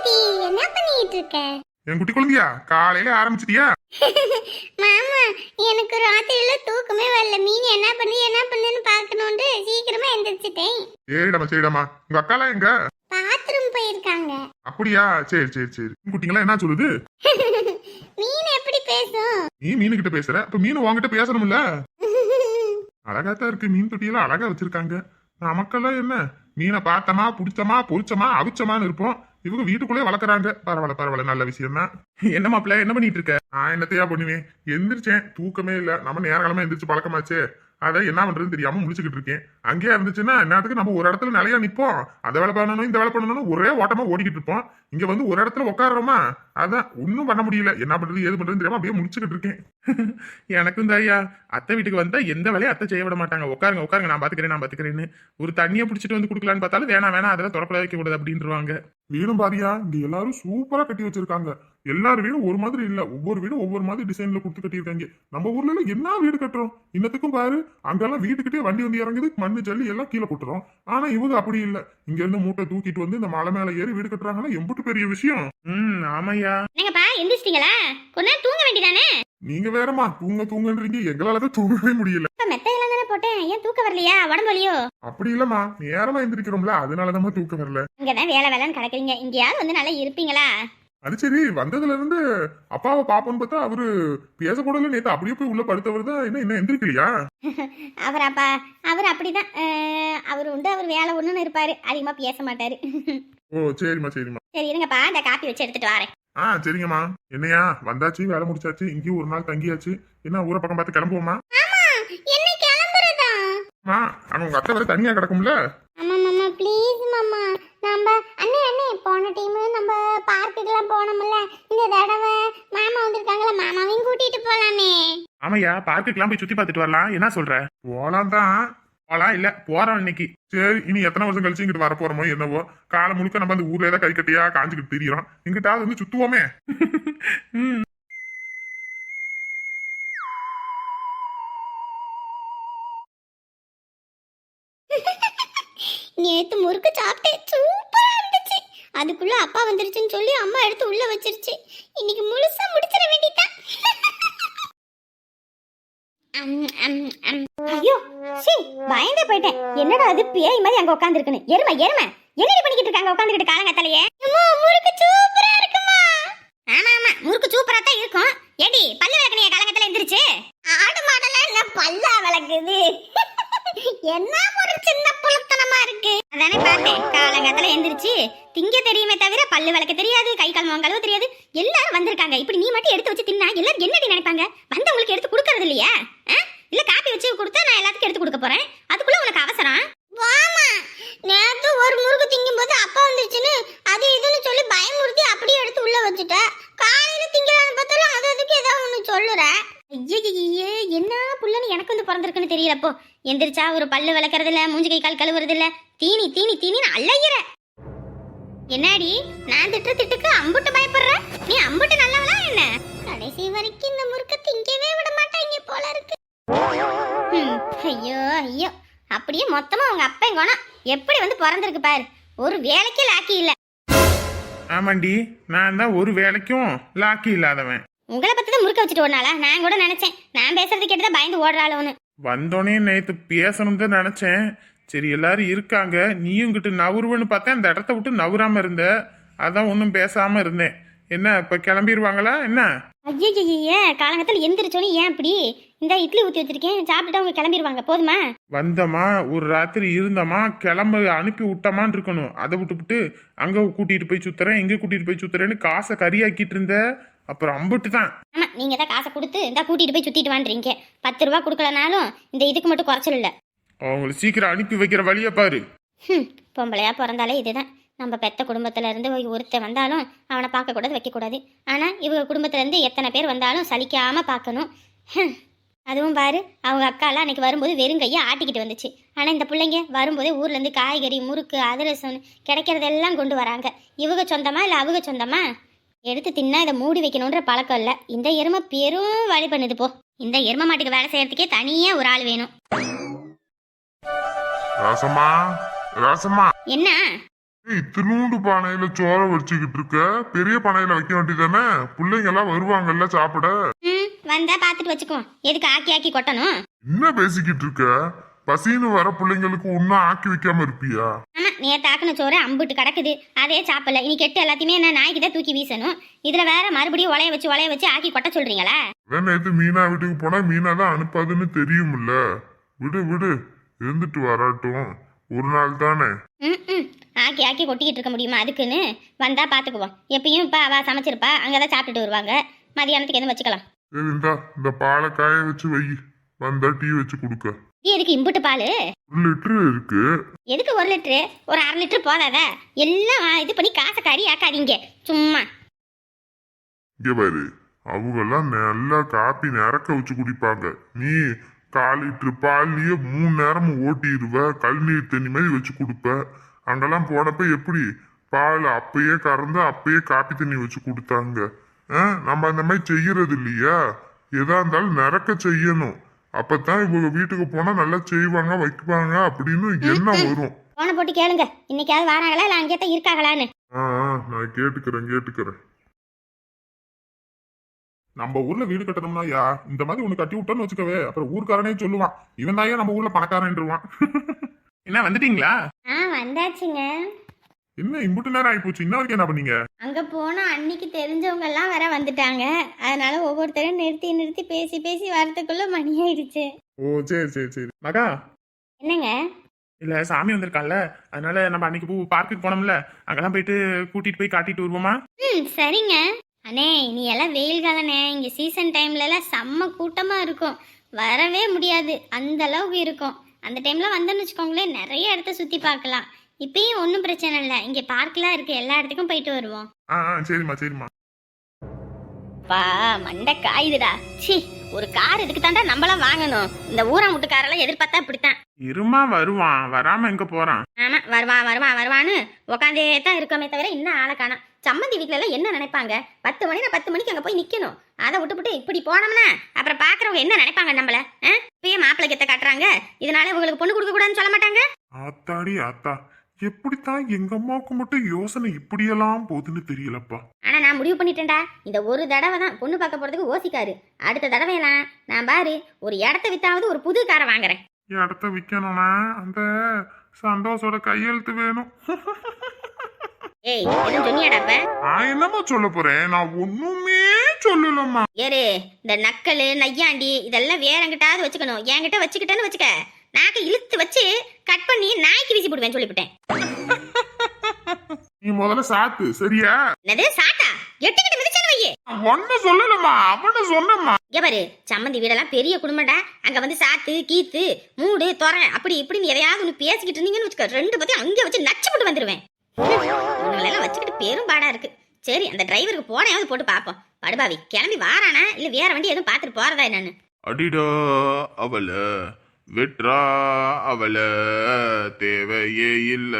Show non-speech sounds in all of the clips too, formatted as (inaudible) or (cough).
குட்டி என்ன பண்ணிட்டு இருக்க என் குட்டி குழந்தையா? காலையில ஆரம்பிச்சிட்டியா? (laughs) மாமா எனக்கு ராத்திரியில தூக்கமே வரல. மீன் என்ன பண்ணி என்ன பண்ணுன்னு பார்க்கணும்னு சீக்கிரமா எந்திரிச்சிட்டேன். சரிடாமா சரிடாமா உங்க அக்காலாம் எங்க? பாத்ரூம் போயிருக்காங்க. அப்படியா? சரி சரி சரி. குட்டிங்களா என்ன சொல்லுது? (laughs) மீன் எப்படி பேசும்? நீ மீனு கிட்ட பேசுற? அப்ப மீன் உன்கிட்ட பேசணும்ல? (laughs) அழகாத்தான் இருக்கு. மீன் தொட்டியெல்லாம் அழகா வச்சிருக்காங்க. நமக்கெல்லாம் என்ன? மீனை பார்த்தமா புடிச்சமா பொரிச்சமா அவிச்சமான்னு இருப்போம். இவங்க வீட்டுக்குள்ளே வளர்க்குறாங்க. பரவாயில்ல பரவாயில்ல நல்ல விஷயம் தான் என்ன மாப்பிள்ள என்ன பண்ணிட்டு இருக்க? நான் என்னத்தையா பண்ணுவேன்? எந்திரிச்சேன். தூக்கமே இல்லை. நம்ம நேரகாலமா எந்திரிச்சு பழக்கமாச்சே. அதை என்ன பண்றதுன்னு தெரியாம முடிச்சுக்கிட்டு இருக்கேன். அங்கேயே இருந்துச்சுன்னா என்னத்துக்கு நம்ம ஒரு இடத்துல நிலையா நிப்போம். அதை வேலை பண்ணணும் இந்த வேலை பண்ணணும் ஒரே ஓட்டமா ஓடிக்கிட்டு இருப்போம். இங்க வந்து ஒரு இடத்துல உட்காடுறோமா அதான் ஒன்றும் பண்ண முடியல. என்ன பண்றது ஏது பண்றதுன்னு தெரியாம அப்படியே முடிச்சுக்கிட்டு இருக்கேன். (laughs) எனக்கும் தாயா அத்தை வீட்டுக்கு வந்தா எந்த வேலையும் அத்தை செய்ய விட மாட்டாங்க. உட்காருங்க உட்காருங்க நான் பாத்துக்கிறேன் நான் பாத்துக்கிறேன்னு. ஒரு தண்ணியை பிடிச்சிட்டு வந்து குடுக்கலான்னு பார்த்தாலும் வேணாம் வேணாம் அதெல்லாம் தொடப்பட வைக்க கூடாது அப்படின்றவாங்க. வீடும் பாரியா இங்க எல்லாரும் சூப்பரா கட்டி வச்சிருக்காங்க. எல்லார் வீடும் ஒரு மாதிரி இல்ல. ஒவ்வொரு வீடும் ஒவ்வொரு மாதிரி டிசைன்ல கொடுத்து கட்டியிருக்காங்க. நம்ம ஊர்ல எல்லாம் என்ன வீடு கட்டுறோம்? இன்னத்துக்கும் பாரு அங்கெல்லாம் வீட்டுக்கிட்டே வண்டி வந்து இறங்குது மண்ணு ஜல்லி எல்லாம் கீழே போட்டுறோம். ஆனா இவங்க அப்படி இல்ல. இங்க இருந்து மூட்டை தூக்கிட்டு வந்து இந்த மலை மேல ஏறி வீடு கட்டுறாங்கன்னா எம்புட்டு பெரிய விஷயம். ம் ஆமையா. என்னங்கப்பா எந்திரிச்சிட்டீங்களா? கொஞ்ச நேரம் தூங்க வேண்டியதானே? நீங்க வேறமா தூங்க தூங்கன்றீங்க. எங்களால தான் தூங்கவே முடியல. மெத்தையெல்லாம் தானே போட்டேன். ஏன் தூக்கம் வரலையா? உடம்பு வலியோ? அப்படி இல்லம்மா. நேரமா எந்திரிக்கிறோம்ல அதனாலதான் தூக்கம் வரல. இங்கதான் வேலை வேலைன்னு கிடக்குறீங்க. இங்கேயாவது வந்து நல்லா இருப்பீங்களா? அது சரி வந்ததுல இருந்து அப்பாவை பாப்போன்னு பார்த்தா அவரு பேசக்கூடல நேத்து அப்படியே போய் உள்ள படுத்தவர் தான். என்ன என்ன எந்திரிக்கலையா? (laughs) அவர் அப்பா அவர் அப்படிதான். அவர் உண்டு அவர் வேலை ஒண்ணுன்னு இருப்பாரு. அதிகமா பேச மாட்டாரு. (laughs) ஓ சரிம்மா சரிம்மா. சரி இருங்கப்பா இந்த காப்பி வச்சு எடுத்துட்டு வரேன். ஆ சரிங்கம்மா. என்னையா வந்தாச்சு வேலை முடிச்சாச்சு இங்கேயும் ஒரு நாள் தங்கியாச்சு. என்ன ஊரை பக்கம் பார்த்து கிளம்புவோமா? ஆமா என்ன கிளம்புறதா? அங்க உங்க அத்தை வர தனியா கிடக்கும்ல? பார்க்குக்கெல்லாம் போனோம்ல. இந்த தடவை மாமா வந்திருக்காங்களா மாமாவையும் கூட்டிட்டு போலாமே. ஆமையா பார்க்குக்கெல்லாம் போய் சுத்தி பார்த்துட்டு வரலாம். என்ன சொல்ற? போலாம் தான் போலாம் இல்ல போறோம் இன்னைக்கு. சரி இனி எத்தனை வருஷம் கழிச்சு இங்கிட்டு வர போறோமோ என்னவோ. காலம் முழுக்க நம்ம அந்த ஊர்ல ஏதாவது கை கட்டியா காஞ்சுக்கிட்டு திரியிறோம் இங்கிட்டாவது வந்து சுத்துவோமே. (laughs) நேத்து முறுக்கு சாப்பிட்டேன். அதுக்குள்ள அப்பா வந்துருச்சுன்னு சொல்லி அம்மா எடுத்து உள்ள வச்சிருச்சு. இன்னைக்கு முழுசா முடிச்சிட வேண்டியதான் ஐயோ சீ பயந்தே போயிட்டேன். என்னடா அது? பேய் மாதிரி அங்க உட்காந்துருக்குன்னு எருமை எருமை. என்னடி பண்ணிக்கிட்டு இருக்காங்க உட்காந்துக்கிட்டு காலங்கத்தாலேயே. முறுக்கு சூப்பரா இருக்குமா? ஆமா ஆமா. முறுக்கு சூப்பரா தான் இருக்கும். ஏடி பல்லு விளக்குனிய காலங்கத்துல எந்திரிச்சு? ஆடு மாடெல்லாம் என்ன பல்லா விளக்குது? என்ன ஒரு சின்ன புழுத்தனமா இருக்கு? அதானே பார்த்தேன். காலங்கத்துல எந்திரிச்சு திங்க தெரியுமே தவிர பல்லு விளக்க தெரியாது கை கால் முகம் கழுவ தெரியாது. எல்லாரும் வந்திருக்காங்க. இப்படி நீ மட்டும் எடுத்து வச்சு தின்னா எல்லாரும் என்னடி நினைப்பாங்க? வந்தவங்களுக்கு எடுத்து கொடுக்கறது இல்லையா? இல்ல காப்பி வச்சு கொடுத்தா நான் எல்லாத்துக்கும் எடுத்து கொடுக்க போறேன். அதுக்குள்ள உனக்கு அவசரம்? வாமா. நேத்து ஒரு முறுக்கு திங்கும் போது அப்பா வந்துருச்சுன்னு அது இதுன்னு சொல்லி பயமுறுத்தி அப்படியே எடுத்து உள்ள வச்சுட்ட. காலையில திங்கலான்னு பார்த்தாலும் அது அதுக்கு ஏதாவது ஒண்ணு சொல்லுற? ஐயே என்ன புள்ளன்னு எனக்கு வந்து பிறந்திருக்குன்னு தெரியலப்போ. எந்திரிச்சா ஒரு பல்லு விளக்குறது இல்ல மூஞ்சி கை கால் கழுவுறது இல்ல தீனி தீனி தீனின்னு அள்ளையிற என்னடி நான் திட்டு திட்டுக்கு அம்புட்டு பயப்படுற? நீ அம்புட்டு நல்லவளா என்ன? கடைசி வரைக்கும் இந்த முறுக்க திங்கவே விட மாட்டாங்க போல இருக்கு. ஐயோ ஐயோ. அப்படியே மொத்தமா உங்க அப்பன் குணம் எப்படி வந்து பிறந்திருக்கு பாரு. ஒரு வேலைக்கே லாக்கி இல்ல. ஆமாண்டி நான் தான் ஒரு வேலைக்கும் லாக்கி இல்லாதவன். உங்களை பத்தி தான் முறுக்க வச்சுட்டு ஓடினாளா? நான் கூட நினைச்சேன். நான் பேசுறது கேட்டுதான் பயந்து ஓடுறாளோன்னு. வந்தோடனே நேத்து பேசணும் தான் நினைச்சேன். சரி எல்லாரும் இருக்காங்க. நீயும் இங்கிட்டு நவுருவன்னு பார்த்தேன். அந்த இடத்த விட்டு நவுறாம இருந்த. அதான் ஒன்றும் பேசாம இருந்தேன். என்ன இப்ப கிளம்பிடுவாங்களா என்ன? ஐயய்யே காலங்கத்தில் எந்திரிச்சோன்னு ஏன் இப்படி? இந்த இட்லி ஊற்றி வச்சிருக்கேன். சாப்பிட்டுட்டு அவங்க கிளம்பிடுவாங்க போதுமா? வந்தமா ஒரு ராத்திரி இருந்தமா கிளம்ப அனுப்பி விட்டமான்னு இருக்கணும். அதை விட்டுவிட்டு அங்க கூட்டிட்டு போய் சுத்துறேன் இங்க கூட்டிட்டு போய் சுத்துறேன்னு காசை கறியாக்கிட்டு இருந்த. அப்புறம் அம்புட்டு தான் ஆமா நீங்க தான் காசை கொடுத்து இந்த கூட்டிட்டு போய் சுத்திட்டு வான்றீங்க. பத்து ரூபா கொடுக்கலனாலும் இந்த இதுக்கு மட்டும் குறைச்சல் இல்ல அவங்கள சீக்கிரம் அனுப்பி வைக்கிற வழியை பாரு. ஹம், பொம்பளையா பிறந்தாலே இதுதான். நம்ம பெத்த குடும்பத்துல இருந்து ஒரு ஒருத்தன் வந்தாலும் அவனை பார்க்க கூடாது வைக்க கூடாது. ஆனா இவங்க குடும்பத்துல இருந்து எத்தனை பேர் வந்தாலும் சலிக்காம பார்க்கணும். அதுவும் பாரு அவங்க அக்காலாம் அன்னைக்கு வரும்போது வெறும் கையை ஆட்டிக்கிட்டு வந்துச்சு. ஆனா இந்த பிள்ளைங்க வரும்போதே ஊர்ல இருந்து காய்கறி முறுக்கு அதிரசம் கிடைக்கிறதெல்லாம் கொண்டு வராங்க. இவங்க சொந்தமா இல்ல அவங்க சொந்தமா? எடுத்து தின்னா இதை மூடி வைக்கணுன்ற பழக்கம் இல்ல. இந்த எருமை பெரும் வழி பண்ணுது போ. இந்த எருமை மாட்டுக்கு வேலை செய்யறதுக்கே தனியா ஒரு ஆள் வேணும். ரசமா ரசமா என்ன? திருநூண்டு பானையில சோற வச்சுக்கிட்டு இருக்க. பெரிய பானையில வைக்க வேண்டியதானே பிள்ளைங்க எல்லாம் வருவாங்கல்ல சாப்பிட. வந்தா பார்த்துட்டு வச்சுக்குவோம். எதுக்கு ஆக்கி ஆக்கி கொட்டணும்? என்ன பேசிக்கிட்டு இருக்க? பசின்னு வர பிள்ளைங்களுக்கு ஒன்னும் ஆக்கி வைக்காம இருப்பியா? ஆமா நேத்து ஆக்கின சோறு அம்புட்டு கிடக்குது? அதே சாப்பிடல. இனி கெட்டு எல்லாத்தையுமே என்ன நாய்க்கு தான் தூக்கி வீசணும்? இதுல வேற மறுபடியும் உலைய வச்சு உலைய வச்சு ஆக்கி கொட்ட சொல்றீங்களா? அதான் நேத்து மீனா வீட்டுக்கு போனா மீனா தான் அனுப்பாதுன்னு தெரியும்ல. விடு விடு. இருந்துட்டு வராட்டும். ஒரு நாள் தானே. ம் ஆக்கி ஆக்கி கொட்டிக்கிட்டு இருக்க முடியுமா அதுக்குன்னு? வந்தா பாத்துக்குவோம். எப்பயும் இப்ப அவ சமைச்சிருப்பா. அங்கதான் சாப்பிட்டுட்டு வருவாங்க. மதியானத்துக்கு எதுவும் வச்சுக்கலாம். சரி இந்தா இந்த பாலை காய வச்சு வை. வந்தா டீ வச்சு கொடுக்க. எதுக்கு இம்புட்டு பால்? ஒரு லிட்டரு இருக்கு. எதுக்கு ஒரு லிட்டரு? ஒரு அரை லிட்டர் போதாதா? எல்லாம் இது பண்ணி காசை கறி ஆக்காதீங்க. சும்மா. இங்க பாரு. அவங்கெல்லாம் நல்லா காப்பி நிறக்க வச்சு குடிப்பாங்க. நீ கால் லிட்டரு பால்லயே மூணு நேரமும் ஓட்டிடுவ. கழுநீர் தண்ணி மாதிரி வச்சு கொடுப்ப. அங்கெல்லாம் போனப்ப எப்படி? பால் அப்பயே கறந்து அப்பயே காப்பி தண்ணி வச்சு கொடுத்தாங்க. நம்ம அந்த மாதிரி செய்யறது இல்லையா? எதா இருந்தாலும் நிறக்க செய்யணும். அப்பதான் இவங்க வீட்டுக்கு போனா நல்லா செய்வாங்க வைப்பாங்க அப்படின்னு எண்ணம் வரும். போனை போட்டு கேளுங்க. இன்னைக்காவது வராங்களா இல்லை அங்கேயே தான் இருக்காங்களான்னு? ஆ நான் கேட்டுக்கிறேன் கேட்டுக்கிறேன். நம்ம ஊர்ல வீடு கட்டணும்னா யா இந்த மாதிரி ஒண்ணு கட்டி விட்டோன்னு வச்சுக்கவே அப்புறம் ஊர்க்காரனே சொல்லுவான். இவன் தான் நம்ம ஊர்ல பணக்காரன்ருவான் (laughs) என்ன வந்துட்டீங்களா? ஆ வந்தாச்சுங்க. என்ன இம்புட்டு நேரம் ஆயிப்போச்சு இன்ன வரைக்கும் என்ன பண்ணீங்க? அங்க போனா அன்னைக்கு தெரிஞ்சவங்க எல்லாம் வர வந்துட்டாங்க. அதனால ஒவ்வொருத்தரும் நிறுத்தி நிறுத்தி பேசி பேசி வரதுக்குள்ள மணி ஆயிடுச்சு. ஓ சரி சரி சரி. மகா. என்னங்க? இல்ல சாமி வந்திருக்கான்ல. அதனால நம்ம அன்னைக்கு பூ பார்க்குக்கு போனோம்ல. அங்கெல்லாம் போயிட்டு கூட்டிட்டு போய் காட்டிட்டு வருவோமா? ம் சரிங்க. அண்ணே நீ எல்லாம் வெயில் காலண்ணே. இங்க சீசன் டைம்ல எல்லாம் செம்ம கூட்டமா இருக்கும். வரவே முடியாது. அந்த அளவுக்கு இருக்கும். அந்த டைம்ல வந்தோன்னு வச்சுக்கோங்களேன் நிறைய இடத்த சுத்தி பார்க்கலாம். இப்பயும் ஒன்றும் பிரச்சனை இல்லை. இங்க பார்க்லாம் இருக்கு. எல்லா இடத்துக்கும் போயிட்டு வருவோம். ஆ ஆ சரிம்மா சரிம்மா. பா மண்டை காயுதுடா. சி ஒரு கார் இதுக்கு தாண்டா நம்மளாம் வாங்கணும். இந்த ஊரா முட்டுக்காரெல்லாம் எதிர்பார்த்தா இப்படித்தான். இருமா வருவான். வராம எங்க போறான்? ஆமா வருவான் வருவான் வருவான்னு உட்காந்தே தான் இருக்கோமே தவிர இன்னும் ஆளை காணோம். சம்மந்தி வீட்ல எல்லாம் என்ன நினைப்பாங்க? பத்து மணி நான் பத்து மணிக்கு அங்க போய் நிக்கணும். அதை விட்டுப்புட்டு இப்படி போனோம்னா அப்புறம் பாக்குறவங்க என்ன நினைப்பாங்க நம்மள? ஆ? இப்பயே மாப்பிள்ளை கெத்த காட்டுறாங்க. இதனால இவங்களுக்கு பொண்ணு கொடுக்க கூடாதுன்னு சொல்ல மாட்டாங்க? ஆத்தாடி ஆத்தா. எப்படித்தான் எங்க அம்மாவுக்கு மட்டும் யோசனை இப்படியெல்லாம் போகுதுன்னு தெரியலப்பா. ஆனா நான் முடிவு பண்ணிட்டேன்டா. இந்த ஒரு தடவை தான் பொண்ணு பார்க்க போறதுக்கு ஓசிக்காரு. அடுத்த தடவையெல்லாம் நான் பாரு ஒரு இடத்த வித்தாவது ஒரு புது காரை வாங்குறேன். இடத்த விக்கணும்னா அந்த சந்தோஷோட கையெழுத்து வேணும். ஏய் எதுவும் சொன்னியாடாப்ப நான் என்னம்மா சொல்ல போறேன்? நான் ஒண்ணுமே சொல்லலம்மா. ஏறு இந்த நக்கல் நையாண்டி இதெல்லாம் வேற எங்கிட்டாவது வச்சுக்கணும். என்கிட்ட வச்சுக்கிட்டேன்னு வச்சுக்க. நாக்க இழுத்து வச்சு கட் பண்ணி நாய்க்கு வீசி போடுவேன் சொல்லிவிட்டேன். நீ முதல்ல சாத்து சரியா? என்னது சாட்டா எட்டுக்கிட்டு மிதிச்சானு வையே. ஒன்னு சொல்லலம்மா அவன சொன்னம்மா. இங்க பாரு சம்மந்தி வீடெல்லாம் பெரிய குடும்பம்டா. அங்க வந்து சாத்து கீத்து மூடு தொற அப்படி இப்படின்னு எதையாவது ஒன்று பேசிக்கிட்டு இருந்தீங்கன்னு வச்சுக்க ரெண்டு பத்தியும் அங்கே வச்சு நச்சு போட்டு வந்துருவேன். இவங்களெல்லாம் வச்சுக்கிட்டு பெரும் பாடா இருக்கு. சரி அந்த டிரைவருக்கு போனையாவது போட்டு பார்ப்போம். படுபாவி கிளம்பி வாரானா? இல்ல வேற வண்டி எதுவும் பார்த்துட்டு போறதா என்னன்னு? அடிடா அவள. வெட்ரா அவள. தேவையே இல்ல.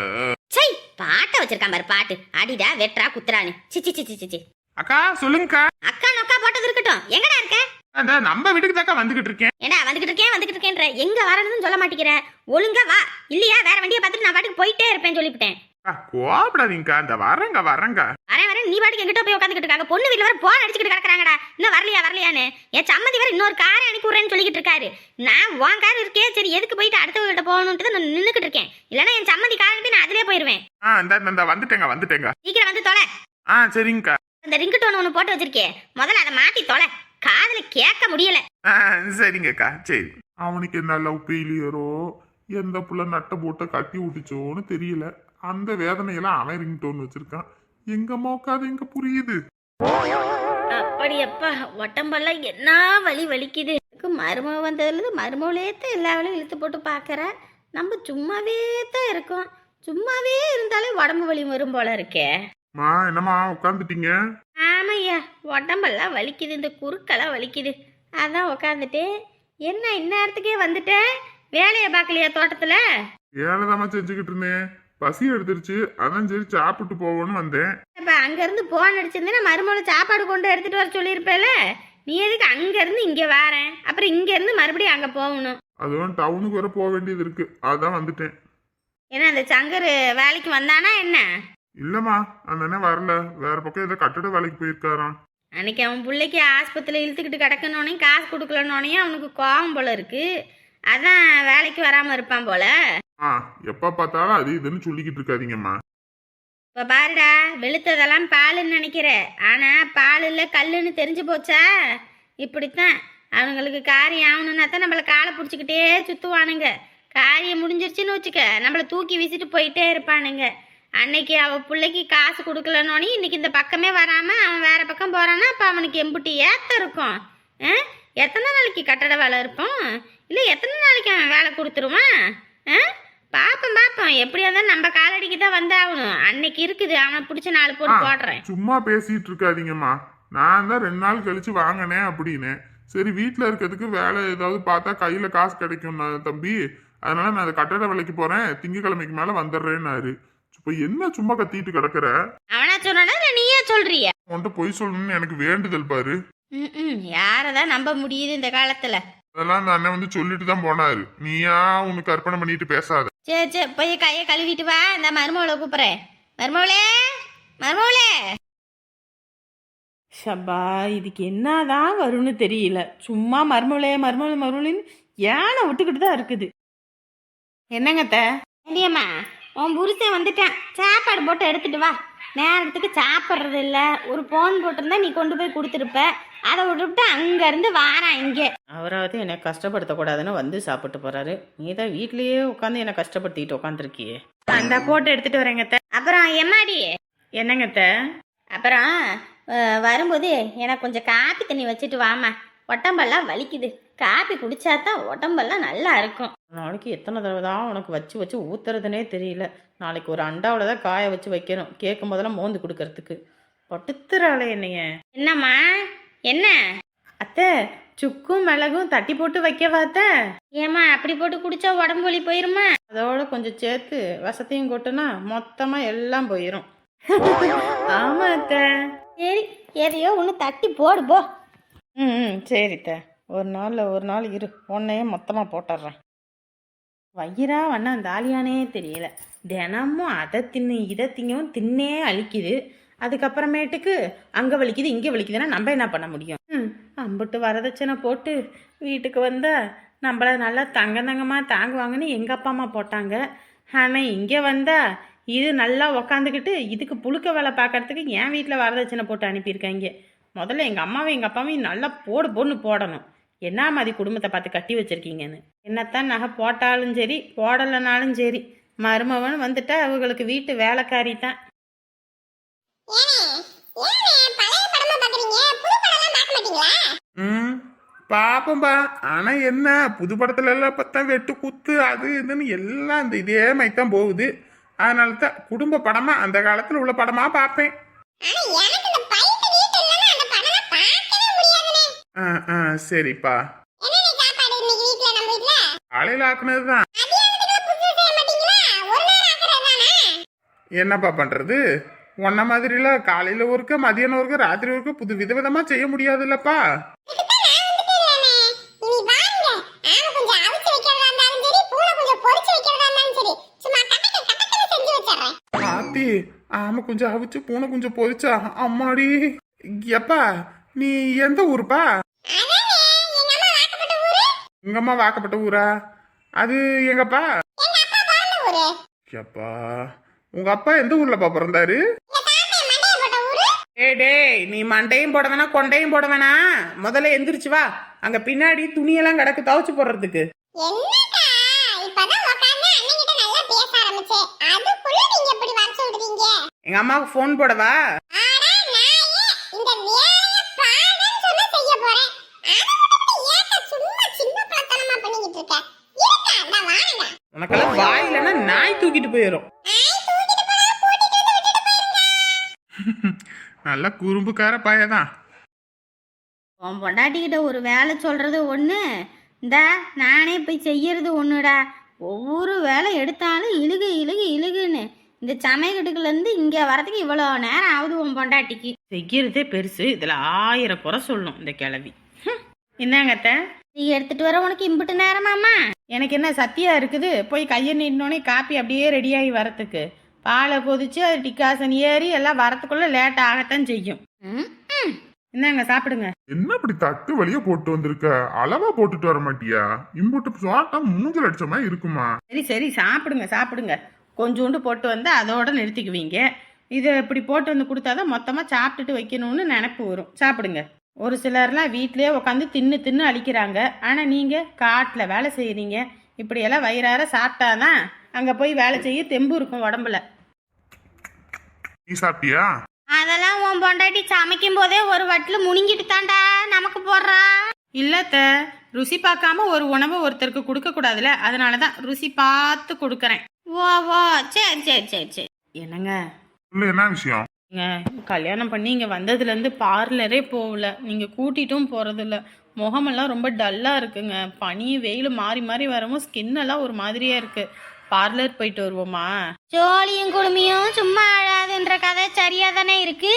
சை பாட்டை வச்சிருக்கான் பாரு பாட்டு. அடிடா வெட்றா குத்துறான்னு. சிச்சி சிச்சி சிச்சி அக்கா சொல்லுங்கக்கா. அக்கா நொக்கா போட்டது இருக்கட்டும். எங்கடா இருக்க? அந்த நம்ம வீட்டுக்கு தாக்கா வந்துகிட்டு இருக்கேன். ஏடா வந்துகிட்டு இருக்கேன் வந்துகிட்டு இருக்கேன்ற. எங்க வரணும்னு சொல்ல மாட்டேங்கிற? ஒழுங்கா வா. இல்லையா வேற வண்டியை பார்த்துட்டு நான் பாட்டுக்கு போயிட்டே இருப்பேன் சொல்லிவிட்டேன். அக்கா, கோபப்படாதீங்கக்கா. இந்த வரேங்க வரேங்க. வரேன் வரேன். நீ பாட்டுக்கு எங்கிட்ட போய் உட்காந்துக்கிட்டு இருக்காங்க பொண்ணு வீட்டுல வர போன் அடிச்சுக்கிட்டு கிடக்குறாங்கடா. இன்னும் வரலையா வரலையான்னு. என் சம்மந்தி வேற இன்னொரு காரை அனுப்பி விடுறேன்னு சொல்லிக்கிட்டு இருக்காரு நான் உன் கார் இருக்கே சரி எதுக்கு போயிட்டு அடுத்தவங்கள்ட்ட போகணுன்ட்டு நான் நின்னுக்கிட்டு இருக்கேன். இல்லைன்னா என் சம்மந்தி கார் அனுப்பி நான் அதிலே போயிருவேன். ஆ இந்த இந்த வந்துட்டேங்க வந்துட்டேங்க. சீக்கிரம் வந்து தொலை. ஆ சரிங்கக்கா. இந்த ரிங்கு டோன் ஒன்று போட்டு வச்சிருக்கே. முதல்ல அதை மாத்தி தொலை. காதுல கேட்க முடியல. சரிங்கக்கா சரி. அவனுக்கு என்ன லவ் ஃபெயிலியரோ எந்த புள்ள நட்டை போட்ட கட்டி விட்டுச்சோன்னு தெரியல. அந்த வேதனையெல்லாம் அவன் ரிங்டோன் வச்சிருக்கான். எங்க அது எங்க புரியுது? அப்படியப்பா உடம்பெல்லாம் என்ன வலி வலிக்குது? மருமக வந்ததுலேருந்து மருமகளே தான் எல்லா வேலையும் இழுத்து போட்டு பார்க்குற. நம்ம சும்மாவே தான் இருக்கோம். சும்மாவே இருந்தாலே உடம்பு வலி வரும் போல இருக்கே. மா என்னம்மா உட்காந்துட்டீங்க ஆமையா உடம்பெல்லாம் வலிக்குது இந்த குறுக்கெல்லாம் வலிக்குது. அதான் உக்காந்துட்டு என்ன இந்நேரத்துக்கே வந்துட்டேன் வேலையை பார்க்கலையா தோட்டத்தில்? ஏழைதாம்மா செஞ்சுக்கிட்டு இருந்தேன். பசி எடுத்துருச்சு. அதான் சரி சாப்பிட்டு போவோன்னு வந்தேன். இப்போ அங்கேருந்து போன் அடிச்சிருந்தேன்னா மருமகளை சாப்பாடு கொண்டு எடுத்துகிட்டு வர சொல்லியிருப்பேல நீ எதுக்கு அங்கேருந்து இங்கே வரேன் அப்புறம் இங்கேருந்து மறுபடியும் அங்கே போகணும். அதுவும் டவுனுக்கு வர போக வேண்டியது இருக்கு. அதான் வந்துட்டேன். ஏன்னா அந்த சங்கர் வேலைக்கு வந்தானா என்ன? இல்லம்மா அந்த அண்ணன் வரல. வேற பக்கம் ஏதோ கட்டட வேலைக்கு போயிருக்காராம். அன்னைக்கு அவன் பிள்ளைக்கு ஆஸ்பத்திரியில் இழுத்துக்கிட்டு கிடக்கணுனையும் காசு கொடுக்கலனோனையும் அவனுக்கு கோபம் போல இருக்கு. அதான் வேலைக்கு வராமல் இருப்பான் போல. ஆ எப்ப பார்த்தாலும் அது இதுன்னு சொல்லிக்கிட்டு இருக்காதீங்கம்மா. இப்போ பாருடா வெளுத்ததெல்லாம் பாலுன்னு நினைக்கிற. ஆனால் பால் இல்லை கல்லுன்னு தெரிஞ்சு போச்சா? இப்படித்தான். அவனுங்களுக்கு காரியம் ஆகணும்னா தான் நம்மளை காலை பிடிச்சிக்கிட்டே சுற்றுவானுங்க காரியம் முடிஞ்சிருச்சுன்னு வச்சுக்க நம்மளை தூக்கி வீசிட்டு போயிட்டே இருப்பானுங்க. அன்னைக்கு அவ பிள்ளைக்கு காசு கொடுக்கலனோனே இன்னைக்கு இந்த பக்கமே வராமல் அவன் வேற பக்கம் போகிறான்னா அப்போ அவனுக்கு எம்புட்டி ஏத்த இருக்கும். ஆ? எத்தனை நாளைக்கு கட்டட வேலை இருப்போம்? இல்லை எத்தனை நாளைக்கு அவன் வேலை கொடுத்துருவான்? ஆ? பாப்போம் பாப்போம். எப்படியா இருந்தாலும் நம்ம காலடிக்கு தான் வந்தாகணும். அன்னைக்கு இருக்குது. அவனை பிடிச்ச நாலு போட்டு போடுறேன். சும்மா பேசிட்டு இருக்காதீங்கம்மா. நான் தான் ரெண்டு நாள் கழிச்சு வாங்கினேன் அப்படின்னு. சரி வீட்டில் இருக்கிறதுக்கு வேலை ஏதாவது பார்த்தா கையில் காசு கிடைக்கும் தம்பி. அதனால நான் அந்த கட்டட வேலைக்கு போறேன். திங்கக்கிழமைக்கு மேலே வந்துடுறேன்னாரு. இப்போ என்ன சும்மா கத்திட்டு கிடக்குற? அவனா சொன்னானா இல்லை நீயே சொல்றிய? உன்கிட்ட பொய் சொல்லணும்னு எனக்கு வேண்டுதல் பாரு. ம் யாரை தான் நம்ப முடியுது இந்த காலத்துல? அதெல்லாம் அந்த அண்ணன் வந்து சொல்லிட்டு தான் போனாரு. நீயா உனக்கு கற்பனை பண்ணிட்டு பேசாத. சரி சரி போய் கையை கழுவிட்டு வா. இந்த மருமவளை கூப்பிட்றேன் மருமவளே மருமவளே. ஷப்பா இதுக்கு என்னதான் வரும்னு தெரியல. சும்மா மருமவளே மருமவளே மருமவளின்னு யானை விட்டுக்கிட்டு தான் இருக்குது. என்னங்க அத்தை? ஏண்டியம்மா உன் புருஷன் வந்துட்டான். சாப்பாடு போட்டு எடுத்துட்டு வா. நேரத்துக்கு சாப்பிட்றது இல்லை ஒரு போன் போட்டிருந்தா நீ கொண்டு போய் கொடுத்துருப்ப. அதை விட்டுவிட்டு அங்கேருந்து வாரான் இங்கே. அவராவது என்னை கஷ்டப்படுத்தக்கூடாதுன்னு வந்து சாப்பிட்டு போறாரு. நீ தான் வீட்லயே உட்காந்து என்னை கஷ்டப்படுத்திட்டு உட்காந்துருக்கியே அந்த போட்டு எடுத்துட்டு வரேங்க அத்தை. அப்புறம் எம்மாடி? என்னங்க அத்தை? அப்புறம் வரும்போது எனக்கு கொஞ்சம் காப்பி தண்ணி வச்சுட்டு வாமா உடம்பெல்லாம் வலிக்குது. காப்பி குடிச்சா தான் உடம்பெல்லாம் நல்லா இருக்கும். நாளைக்கு எத்தனை தடவை தான் உனக்கு வச்சு வச்சு ஊத்துறதுனே தெரியல. நாளைக்கு ஒரு அண்டாவில் தான் காய வச்சு வைக்கணும். கேட்கும் போதெல்லாம் மோந்து கொடுக்கறதுக்கு. பட்டுத்துறாளே என்னைய. என்னம்மா? என்ன? அத்தை சுக்கும் மிளகும் தட்டி போட்டு வைக்கவா அத்தை? ஏம்மா அப்படி போட்டு குடிச்சா உடம்பு வலி போயிருமா? அதோட கொஞ்சம் சேர்த்து வசத்தையும் கொட்டுனா மொத்தமாக எல்லாம் போயிடும் ஆமா அத்தை. சரி எதையோ ஒன்று தட்டி போடு போ. ம் ம் சரி அத்தை. ஒரு நாளில் ஒரு நாள் இரு உன்னையே மொத்தமாக போட்டுடுறேன் வயிறா வண்ணம் தாலியானே தெரியல. தினமும் அதை தின்னு இதை திங்கவும் தின்னே அழிக்குது. அதுக்கப்புறமேட்டுக்கு அங்கே வலிக்குது இங்கே வலிக்குதுன்னா நம்ம என்ன பண்ண முடியும்? ம் அம்பிட்டு வரதட்சணை போட்டு வீட்டுக்கு வந்தால் நம்மள நல்லா தங்க தங்கமாக தாங்குவாங்கன்னு எங்கள் அப்பா அம்மா போட்டாங்க. ஆனால் இங்கே வந்தால் இது நல்லா உக்காந்துக்கிட்டு இதுக்கு புழுக்க வேலை பார்க்கறதுக்கு என் வீட்டில் வரதட்சணை போட்டு அனுப்பியிருக்காங்க முதல்ல எங்கள் அம்மாவும் எங்கள் அப்பாவையும் நல்லா போடு பொண்ணு போடணும். என்ன மாதிரி குடும்பத்தை பார்த்து கட்டி வச்சிருக்கீங்கன்னு? என்னத்தான் நகை போட்டாலும் சரி போடலைனாலும் சரி மருமவன் வந்துட்டா அவங்களுக்கு வீட்டு வேலைக்காரி தான். ம் பாப்போம்பா ஆனா என்ன புது படத்துல எல்லாம் பார்த்தா வெட்டு குத்து அது இதுன்னு எல்லாம் இந்த இதே மாதிரி தான் போகுது. அதனால தான் குடும்ப படமா அந்த காலத்துல உள்ள படமா பார்ப்பேன். ஆ ஆ சரிப்பா. காலையில ஆக்குனது தான் என்னப்பா பண்றது? உன்ன மாதிரிலாம் காலையில ஒருக்க மதியானம் ஒருக்க ராத்திரி ஒருக்க புது விதவிதமா செய்ய முடியாதுல்லப்பா. ஆத்தி ஆமா கொஞ்சம் அவிச்சு பூனை கொஞ்சம் பொரிச்சா அம்மாடி. எப்பா நீ எந்த ஊருப்பா? எங்க அம்மா வாக்கப்பட்ட ஊரா? அது எங்கப்பா? எப்பா உங்க அப்பா எந்த ஊர்லப்பா பிறந்தாரு? ஏய் டேய் நீ மண்டையும் போட வேணாம் கொண்டையும் போட வேணாம் முதல்ல எந்திரிச்சு வா. அங்க பின்னாடி துணியெல்லாம் கிடக்கு துவைச்சு போடுறதுக்கு. என்னக்கா? இப்பதான் உட்கார்ந்து அண்ணன்கிட்ட நல்லா பேச ஆரம்பிச்சேன் அதுக்குள்ள நீங்க இப்படி வர சொல்றீங்க எங்க அம்மாவுக்கு ஃபோன் போடவா ஆனா நாயே இந்த வேலைய பாடன்னு சொன்னா செய்ய போறேன் அதை விட்டுட்டு ஏக்க சும்மா சின்ன பழத்தனமா பண்ணிக்கிட்டு இருக்க இருக்கா நான் உனக்கெல்லாம் வாயிலன்னா நாய் தூக்கிட்டு போயிடும் (laughs) நல்ல குறும்புக்கார பையதான். உன் பொண்டாட்டிக்கிட்ட ஒரு வேலை சொல்கிறது ஒன்று இந்தா நானே போய் செய்யறது ஒன்றுடா ஒவ்வொரு வேலை எடுத்தாலும் இழுகு இழுகு இழுகுன்னு. இந்த சமையக்கட்டுக்குலேருந்து இங்கே வரதுக்கு இவ்வளோ நேரம் ஆகுது உன் பொண்டாட்டிக்கு. செய்யறதே பெருசு. இதுல ஆயிரம் குறை சொல்லணும் இந்த கிழவி. என்னங்க அத்தை. நீ எடுத்துட்டு வர உனக்கு இம்புட்டு நேரமாம்மா. எனக்கு என்ன சத்தியா இருக்குது? போய் கையை நீட்டினோடனே காப்பி அப்படியே ரெடியாகி வரத்துக்கு பாலை கொதிச்சு அது டிக்காசன் ஏறி எல்லாம் வரத்துக்குள்ள லேட் ஆகத்தான் செய்யும். இந்தாங்க சாப்பிடுங்க. என்ன இப்படி தட்டு வழியா போட்டு வந்திருக்க? அளவா போட்டுட்டு வர மாட்டியா? இம்புட்டு சாட்டா மூஞ்சல் அடிச்ச மாதிரி இருக்குமா? சரி சரி சாப்பிடுங்க சாப்பிடுங்க. கொஞ்சோண்டு போட்டு வந்து அதோட நிறுத்திக்குவீங்க. இதை இப்படி போட்டு வந்து கொடுத்தாதான் மொத்தமாக சாப்பிட்டுட்டு வைக்கணும்னு நினப்பு வரும். சாப்பிடுங்க. ஒரு சிலர்லாம் வீட்டிலேயே உட்காந்து தின்னு தின்னு அழிக்கிறாங்க. ஆனால் நீங்கள் காட்டில் வேலை செய்கிறீங்க இப்படியெல்லாம் வயிறார சாப்பிட்டாதான் அங்கே போய் வேலை செய்ய தெம்பு இருக்கும் உடம்புல. நீ சாப்பிட்டியா? அதெல்லாம் உன் பொண்டாட்டி சமைக்கும் போதே ஒரு வட்டில் முழுங்கிட்டு தாண்டா நமக்கு போடுறா. இல்லத்த ருசி பார்க்காம ஒரு உணவை ஒருத்தருக்கு கொடுக்க கூடாதுல. அதனால தான் ருசி பார்த்து கொடுக்குறேன். ஓ ஓ சரி சரி சரி சரி. என்னங்க? என்ன விஷயம்? கல்யாணம் பண்ணி இங்கே வந்ததுலேருந்து பார்லரே போகல. நீங்கள் கூட்டிட்டும் போகிறதில்ல முகமெல்லாம் ரொம்ப டல்லாக இருக்குங்க. பனி வெயில் மாறி மாறி வரவும் ஸ்கின் எல்லாம் ஒரு மாதிரியாக இருக்குது பார்லர் போயிட்டு வருவோமா? ஜோலியும் குடுமியும் சும்மா அழாதுன்ற கதை சரியாக தானே இருக்கு?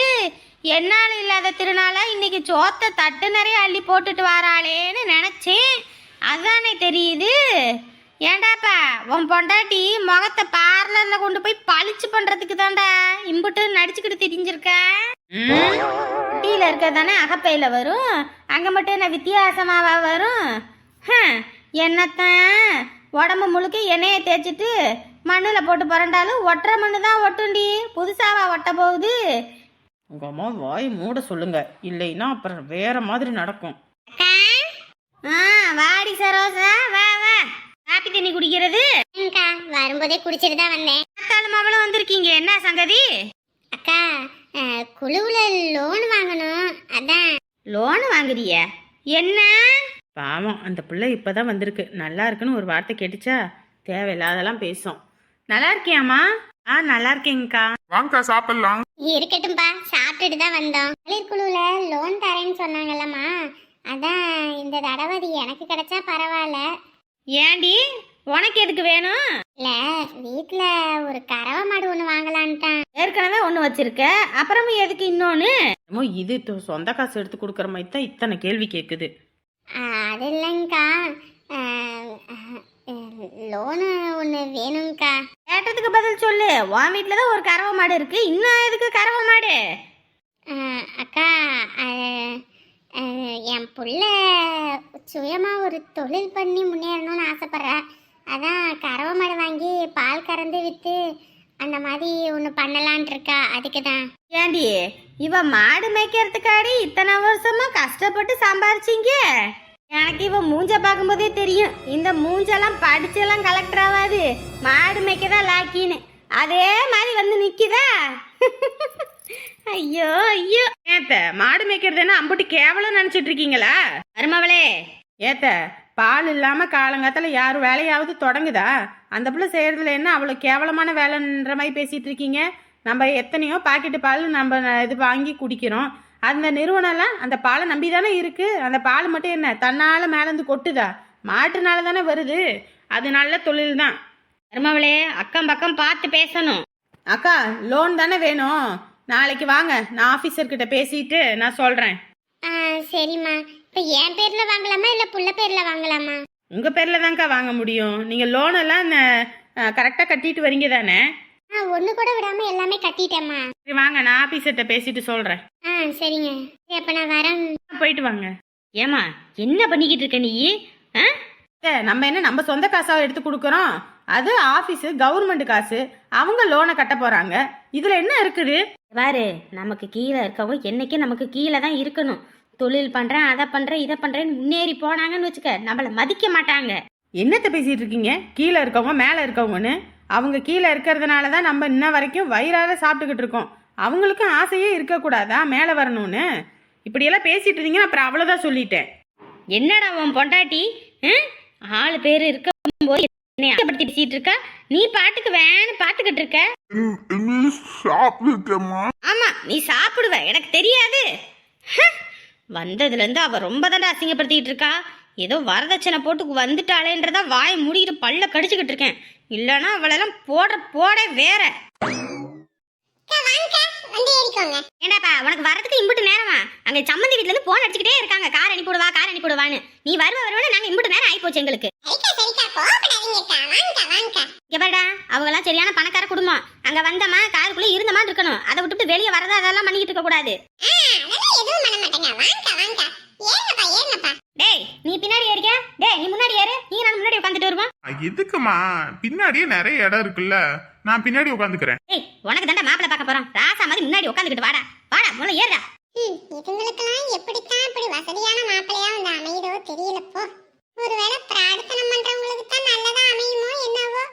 என்னால் இல்லாத திருநாளாக இன்னைக்கு சோத்தை தட்டு நிறைய அள்ளி போட்டுட்டு வராளேன்னு நினச்சேன். அதானே தெரியுது? ஏண்டாப்பா உன் பொண்டாட்டி முகத்தை பார்லர்ல கொண்டு போய் பளிச்சு பண்றதுக்கு தான்டா இம்புட்டு நடிச்சுக்கிட்டு திரிஞ்சிருக்க? டீல இருக்க தானே அகப்பையில வரும்? அங்க மட்டும் என்ன வித்தியாசமாவா வரும்? என்னத்தான்? உடம்பு முழுக்க எண்ணெயை தேய்ச்சிட்டு மண்ணில் போட்டு புரண்டாலும் ஒட்டுற மண்ணு தான் ஒட்டுண்டி. புதுசாவா ஒட்ட போகுது. உங்கள் அம்மா வாய் மூட சொல்லுங்க. இல்லைன்னா அப்புறம் வேற மாதிரி நடக்கும். ஆ வாடி சரோசா வா வா. காப்பி தண்ணி குடிக்கிறது? அக்கா வரும்போதே குடிச்சிட்டு தான் வந்தேன். அத்தாலும் அவளும் வந்திருக்கீங்க. என்ன சங்கதி? அக்கா குழுவுல லோன் வாங்கணும். அதான். லோன் வாங்குறிய? என்ன? பாவம் அந்த பிள்ளை இப்பதான் வந்திருக்கு. நல்லா இருக்குன்னு ஒரு வார்த்தை கேட்டுச்சா? தேவையில்லாதெல்லாம் பேசும். நல்லா இருக்கியாம்மா? ஆ நல்லா இருக்கேங்க்கா வாங்கக்கா சாப்பிடலாம். இருக்கட்டும்பா சாப்பிட்டுட்டு தான் வந்தோம். மகளிர் குழுவுல லோன் தரேன்னு சொன்னாங்கல்லம்மா. அதான் இந்த தடவை அது எனக்கு கிடைச்சா பரவாயில்ல. ஏண்டி உனக்கு எதுக்கு வேணும்? இல்ல வீட்ல ஒரு கறவை மாடு ஒன்று வாங்கலான்ட்டான். ஏற்கனவே ஒன்று வச்சிருக்க. அப்புறமும் எதுக்கு இன்னொன்னு? என்னமோ இது தொ- சொந்த காசு எடுத்து கொடுக்குற மாதிரி தான் இத்தனை கேள்வி கேட்குது அது இல்லைங்கக்கா லோனு ஒன்று வேணுங்கக்கா கேட்டதுக்கு பதில் சொல்லு. உன் வீட்டில் தான் ஒரு கறவை மாடு இருக்கு. இன்னும் எதுக்கு கறவை மாடு? அக்கா என் புள்ள சுயமாக ஒரு தொழில் பண்ணி முன்னேறணும்னு ஆசைப்பட்றா. அதான் கறவை மாடு வாங்கி பால் கறந்து விற்று அந்த மாதிரி ஒன்று பண்ணலான் இருக்கா. அதுக்கு தான் ஏண்டி இவ மாடு மேய்க்கிறதுக்காடி இத்தனை வருஷமா கஷ்டப்பட்டு சம்பாரிச்சிங்க? எனக்கு இவ மூஞ்ச பார்க்கும்போதே தெரியும். இந்த மூஞ்செல்லாம் படிச்செல்லாம் கலெக்டர் ஆகாது மாடு மேய்க்கதா லாக்கின்னு அதே மாதிரி வந்து நிற்கிதா (laughs) ஐயோ ஐயோ. ஏத்த மாடு மேய்க்கிறது என்ன அம்புட்டு கேவலம் நினைச்சிட்டு இருக்கீங்களா? மருமவளே ஏத்த பால் இல்லாம காலங்காத்தால யார் வேலையாவது தொடங்குதா? அந்த பிள்ளை செய்யறதுல என்ன அவ்வளோ கேவலமான வேலைன்ற மாதிரி பேசிட்டு இருக்கீங்க? நம்ம எத்தனையோ பாக்கெட்டு பால் நம்ம இது வாங்கி குடிக்கிறோம். அந்த நிறுவனம்லாம் அந்த பாலை நம்பி தானே இருக்கு? அந்த பால் மட்டும் என்ன தன்னால மேலேருந்து கொட்டுதா? மாட்டுனால தானே வருது. அது நல்ல தொழில் தான். மருமவளே அக்கம் பக்கம் பார்த்து பேசணும். அக்கா லோன் தானே வேணும். நாளைக்கு வாங்க. நான் ஆஃபீஸர்கிட்ட பேசிட்டு நான் சொல்கிறேன் ஆ, சரிம்மா. இப்போ என் பேரில் வாங்கலாமா இல்லை புள்ள பேரில் வாங்கலாமா? உங்கள் பேரில் தான்க்கா வாங்க முடியும். நீங்கள் லோன் எல்லாம் கரெக்டாக கட்டிட்டு வரீங்க தானே? ஆ ஒன்று கூட விடாமல் எல்லாமே கட்டிட்டேம்மா. சரி வாங்க. நான் ஆஃபீஸர்கிட்ட பேசிட்டு சொல்கிறேன் ஆ சரிங்க. சரி அப்போ நான் வரேன். போயிட்டு வாங்க. ஏமா என்ன பண்ணிக்கிட்டு இருக்க நீ? ஆ? நம்ம என்ன நம்ம சொந்த காசாக எடுத்து கொடுக்குறோம்? அது ஆஃபீஸு கவர்மெண்ட் காசு. அவங்க லோனை கட்ட போகிறாங்க இதில் என்ன இருக்குது? பாரு நமக்கு கீழே இருக்கவங்க என்னைக்கும் நமக்கு கீழே தான் இருக்கணும். தொழில் பண்றேன் அதை பண்றேன் இதை பண்றேன்னு முன்னேறி போனாங்கன்னு வச்சுக்க நம்மள மதிக்க மாட்டாங்க. என்னத்தை பேசிட்டு இருக்கீங்க? கீழே இருக்கவங்க மேலே இருக்கவங்கன்னு. அவங்க கீழே இருக்கிறதுனால தான் நம்ம இன்ன வரைக்கும் வயிறார சாப்பிட்டுக்கிட்டு இருக்கோம். அவங்களுக்கும் ஆசையே இருக்கக்கூடாதா மேலே வரணும்னு? இப்படியெல்லாம் பேசிட்டு இருந்தீங்கன்னா அப்புறம் அவ்வளோதான் சொல்லிட்டேன். என்னடா உன் பொண்டாட்டி? ஆளு பேர் இருக்கும்போது அசிங்கப்படுத்தி பேசிட்டு இருக்கா? நீ பாட்டுக்கு வேணும் பாத்துக்கிட்டு இருக்க. சாப்பிட்டுமா ஆமா நீ சாப்பிடுவ எனக்கு தெரியாது. வந்ததுல இருந்து அவ ரொம்ப தாண்டா அசிங்கப்படுத்திட்டு இருக்கா. ஏதோ வரதட்சணை போட்டு வந்துட்டாளேன்றதா வாயை மூடிக்கிட்டு பல்ல கடிச்சுக்கிட்டு இருக்கேன். இல்லைன்னா அவளெல்லாம் போடுற போட வேற. ஏண்டாப்பா உனக்கு வரதுக்கு இம்புட்டு நேரமா? அங்க சம்மந்தி வீட்ல இருந்து போன் அடிச்சுக்கிட்டே இருக்காங்க. கார் அனுப்பிவிடுவா கார் அனுப்பிவிடுவான்னு நீ வருவ வருவன்னு நாங்க இம்புட்டு நேரம் ஆயிப்போச்சு எங்களுக்கு. எவ்வளடா அவங்களாம் சரியான பணக்கார குடும்பம். அங்க வந்தமா காருக்குள்ள இருந்தமா இருக்கணும். அதை விட்டுட்டு வெளியே வரதா அதெல்லாம் பண்ணிக்கிட்டு இருக்க கூடாது. டேய் நீ பின்னாடி ஏறிக்க? டேய் நீ முன்னாடி ஏறு. நீ நான் முன்னாடி உட்காந்துட்டு வருவோம். எதுக்குமா பின்னாடியே நிறைய இடம் இருக்குல்ல. நான் பின்னாடி உட்காந்துக்கிறேன் ஏய் உனக்கு தாண்டா பார்க்க போறோம். ராசா மாதிரி முன்னாடி உட்காந்துக்கிட்டு வாடா. வாடா முதல்ல ஏறுடா. இவங்களுக்கெல்லாம் எப்படித்தான் இப்படி வசதியான மாப்பிள்ளையா ஒருவேளை பிரார்த்தனை பண்றவங்களுக்கு தான் நல்லதா அமையுமோ என்னவோ?